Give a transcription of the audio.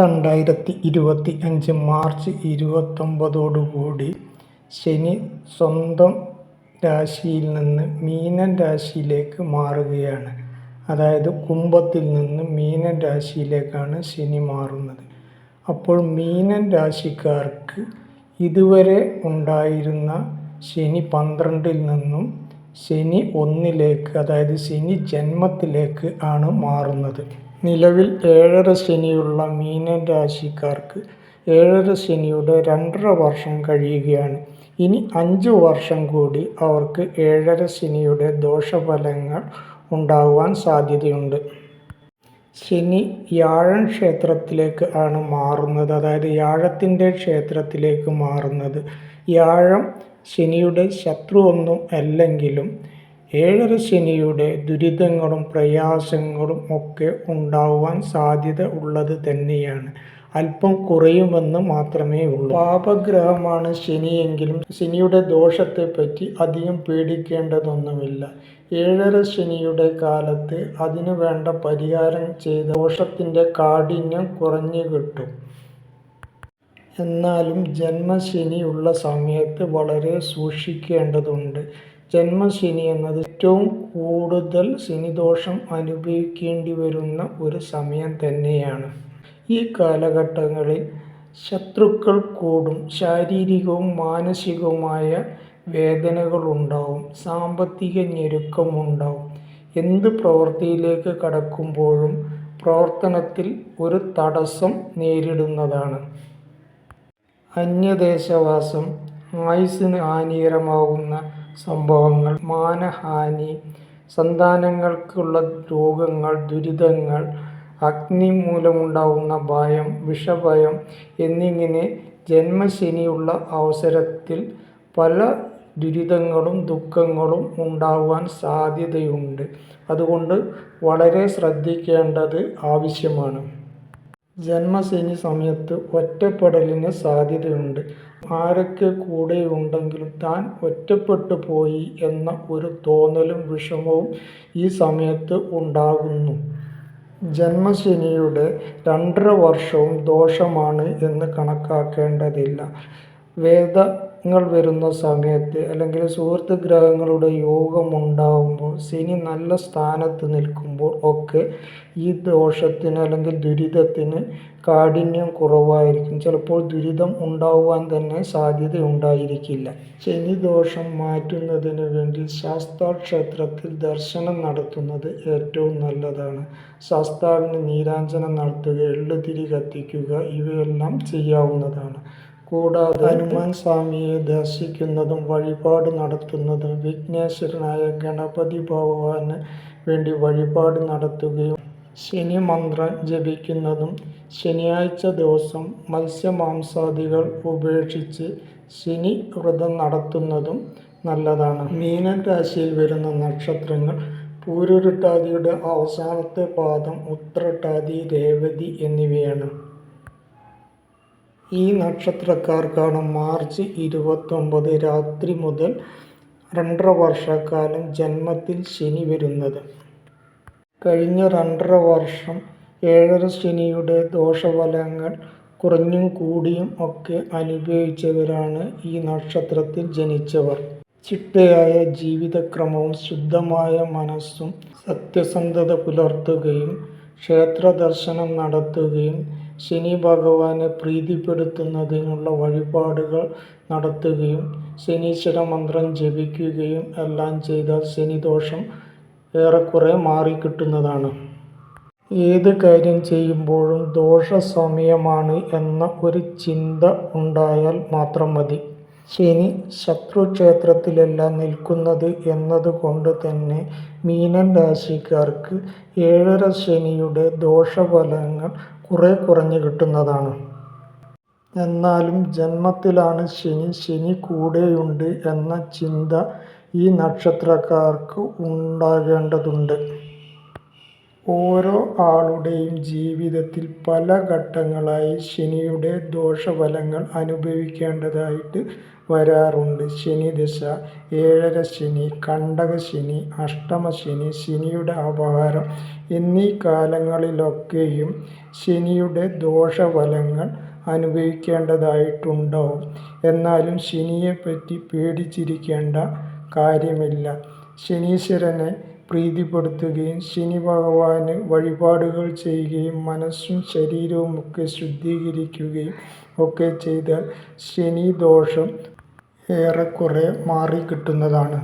രണ്ടായിരത്തി ഇരുപത്തി അഞ്ച് മാർച്ച് ഇരുപത്തൊമ്പതോടുകൂടി ശനി സ്വന്തം രാശിയിൽ നിന്ന് മീനൻ രാശിയിലേക്ക് മാറുകയാണ്. അതായത് കുംഭത്തിൽ നിന്ന് മീനൻ രാശിയിലേക്കാണ് ശനി മാറുന്നത്. അപ്പോൾ മീനൻ രാശിക്കാർക്ക് ഇതുവരെ ഉണ്ടായിരുന്ന ശനി പന്ത്രണ്ടിൽ നിന്നും ശനി ഒന്നിലേക്ക് അതായത് ശനി ജന്മത്തിലേക്ക് ആണ് മാറുന്നത്. നിലവിൽ ഏഴര ശനിയുള്ള മീന രാശിക്കാർക്ക് ഏഴര ശനിയുടെ രണ്ടര വർഷം കഴിയുകയാണ്. ഇനി അഞ്ച് വർഷം കൂടി അവർക്ക് ഏഴര ശനിയുടെ ദോഷഫലങ്ങൾ ഉണ്ടാകുവാൻ സാധ്യതയുണ്ട്. ശനി യാഴൻ ക്ഷേത്രത്തിലേക്ക് ആണ് മാറുന്നത്. അതായത് വ്യാഴത്തിന്റെ ക്ഷേത്രത്തിലേക്ക് മാറുന്നത്. വ്യാഴം ശനിയുടെ ശത്രു ഒന്നും അല്ലെങ്കിലും ഏഴര ശനിയുടെ ദുരിതങ്ങളും പ്രയാസങ്ങളും ഒക്കെ ഉണ്ടാവാൻ സാധ്യത ഉള്ളത് തന്നെയാണ്. അല്പം കുറയുമെന്ന് മാത്രമേ ഉള്ളൂ. പാപഗ്രഹമാണ് ശനിയെങ്കിലും ശനിയുടെ ദോഷത്തെപ്പറ്റി അധികം പേടിക്കേണ്ടതൊന്നുമില്ല. ഏഴര ശനിയുടെ കാലത്ത് അതിനു വേണ്ട പരിഹാരം ചെയ്ത ദോഷത്തിന്റെ കാഠിന്യം കുറഞ്ഞു കിട്ടും. എന്നാലും ജന്മശനിയുള്ള സമയത്ത് വളരെ സൂക്ഷിക്കേണ്ടതുണ്ട്. ജന്മശനി എന്നത് ഏറ്റവും കൂടുതൽ ശനിദോഷം അനുഭവിക്കേണ്ടി വരുന്ന ഒരു സമയം തന്നെയാണ്. ഈ കാലഘട്ടങ്ങളിൽ ശത്രുക്കൾ കൂടും ശാരീരികവും മാനസികവുമായ വേദനകളുണ്ടാവും സാമ്പത്തിക ഞെരുക്കമുണ്ടാവും എന്ത് പ്രവൃത്തിയിലേക്ക് കടക്കുമ്പോഴും പ്രവർത്തനത്തിൽ ഒരു തടസ്സം നേരിടുന്നതാണ്. അന്യദേശവാസം ആയുസ്സിന് ഹാനികരമാകുന്ന സംഭവങ്ങൾ മാനഹാനി സന്താനങ്ങൾക്കുള്ള രോഗങ്ങൾ ദുരിതങ്ങൾ അഗ്നി മൂലമുണ്ടാകുന്ന ഭയം വിഷഭയം എന്നിങ്ങനെ ജന്മശനിയുള്ള അവസരത്തിൽ പല ദുരിതങ്ങളും ദുഃഖങ്ങളും ഉണ്ടാകുവാൻ സാധ്യതയുണ്ട്. അതുകൊണ്ട് വളരെ ശ്രദ്ധിക്കേണ്ടത് ആവശ്യമാണ്. ജന്മശനി സമയത്ത് ഒറ്റപ്പെടലിന് സാധ്യതയുണ്ട്. ആരൊക്കെ കൂടെയുണ്ടെങ്കിലും താൻ ഒറ്റപ്പെട്ടു പോയി എന്ന ഒരു തോന്നലും വിഷമവും ഈ സമയത്ത് ഉണ്ടാകുന്നു. ജന്മശനിയുടെ രണ്ടര വർഷവും ദോഷമാണ് എന്ന് കണക്കാക്കേണ്ടതില്ല. വേദങ്ങൾ വരുന്ന സമയത്ത് അല്ലെങ്കിൽ സുഹൃത്ത് ഗ്രഹങ്ങളുടെ യോഗമുണ്ടാകുമ്പോൾ ശനി നല്ല സ്ഥാനത്ത് നിൽക്കുമ്പോൾ ഒക്കെ ഈ ദോഷത്തിന് അല്ലെങ്കിൽ ദുരിതത്തിന് കാഠിന്യം കുറവായിരിക്കും. ചിലപ്പോൾ ദുരിതം ഉണ്ടാവാൻ തന്നെ സാധ്യത ഉണ്ടായിരിക്കില്ല. ശനി ദോഷം മാറ്റുന്നതിന് വേണ്ടി ശാസ്താക്ഷേത്രത്തിൽ ദർശനം നടത്തുന്നത് ഏറ്റവും നല്ലതാണ്. ശാസ്താവിന് നീരാഞ്ജനം നടത്തുക എള്ളുതിരി കത്തിക്കുക ഇവയെല്ലാം ചെയ്യാവുന്നതാണ്. കൂടാതെ ഹനുമാൻ സ്വാമിയെ ദർശിക്കുന്നതും വഴിപാട് നടത്തുന്നതും വിഘ്നേശ്വരനായ ഗണപതി ഭഗവാന് വേണ്ടി വഴിപാട് നടത്തുകയും ശനി മന്ത്രം ജപിക്കുന്നതും ശനിയാഴ്ച ദിവസം മത്സ്യമാംസാദികൾ ഉപേക്ഷിച്ച് ശനി വ്രതം നടത്തുന്നതും നല്ലതാണ്. മീനൻ രാശിയിൽ വരുന്ന നക്ഷത്രങ്ങൾ പൂരുരുട്ടാതിയുടെ അവസാനത്തെ പാദം ഉത്രട്ടാതി രേവതി എന്നിവയാണ്. ഈ നക്ഷത്രക്കാർക്കാണ് മാർച്ച് ഇരുപത്തൊമ്പത് രാത്രി മുതൽ രണ്ടര വർഷക്കാലം ജന്മത്തിൽ ശനി വരുന്നത്. കഴിഞ്ഞ രണ്ടര വർഷം ഏഴര ശനിയുടെ ദോഷഫലങ്ങൾ കുറഞ്ഞും കൂടിയും ഒക്കെ അനുഭവിച്ചവരാണ് ഈ നക്ഷത്രത്തിൽ ജനിച്ചവർ. ചിട്ടയായ ജീവിതക്രമവും ശുദ്ധമായ മനസ്സും സത്യസന്ധത പുലർത്തുകയും ക്ഷേത്ര ദർശനം നടത്തുകയും ശനി ഭഗവാനെ പ്രീതിപ്പെടുത്തുന്നതിനുള്ള വഴിപാടുകൾ നടത്തുകയും ശനീശ്വര മന്ത്രം ജപിക്കുകയും എല്ലാം ചെയ്താൽ ശനിദോഷം ഏറെക്കുറെ മാറിക്കിട്ടുന്നതാണ്. ഏത് കാര്യം ചെയ്യുമ്പോഴും ദോഷസമയമാണ് എന്ന ഒരു ചിന്ത ഉണ്ടായാൽ മാത്രം മതി. ശനി ശത്രുക്ഷേത്രത്തിലല്ല നിൽക്കുന്നത് എന്നതുകൊണ്ട് തന്നെ മീനൻ രാശിക്കാർക്ക് ഏഴര ശനിയുടെ ദോഷഫലങ്ങൾ കുറെ കുറഞ്ഞു കിട്ടുന്നതാണ്. എന്നാലും ജന്മത്തിലാണ് ശനി ശനി കൂടെയുണ്ട് എന്ന ചിന്ത ഈ നക്ഷത്രക്കാർക്ക് ഉണ്ടാകേണ്ടതുണ്ട്. ഓരോ ആളുടെയും ജീവിതത്തിൽ പല ഘട്ടങ്ങളായി ശനിയുടെ ദോഷഫലങ്ങൾ അനുഭവിക്കേണ്ടതായിട്ട് വരാറുണ്ട്. ശനിദശ, ഏഴര ശനി കണ്ടകശനി, അഷ്ടമശനി, ശനിയുടെ അപഹാരം എന്നീ കാലങ്ങളിലൊക്കെയും ശനിയുടെ ദോഷഫലങ്ങൾ അനുഭവിക്കേണ്ടതായിട്ടുണ്ടാവും. എന്നാലും ശനിയെപ്പറ്റി പേടിച്ചിരിക്കേണ്ട കാര്യമില്ല. ശനീശ്വരനെ പ്രീതിപ്പെടുത്തുകയും ശനി ഭഗവാന് വഴിപാടുകൾ ചെയ്യുകയും മനസ്സും ശരീരവും ഒക്കെ ശുദ്ധീകരിക്കുകയും ഒക്കെ ചെയ്താൽ ശനിദോഷം ഏറെക്കുറെ മാറിക്കിട്ടുന്നതാണ്.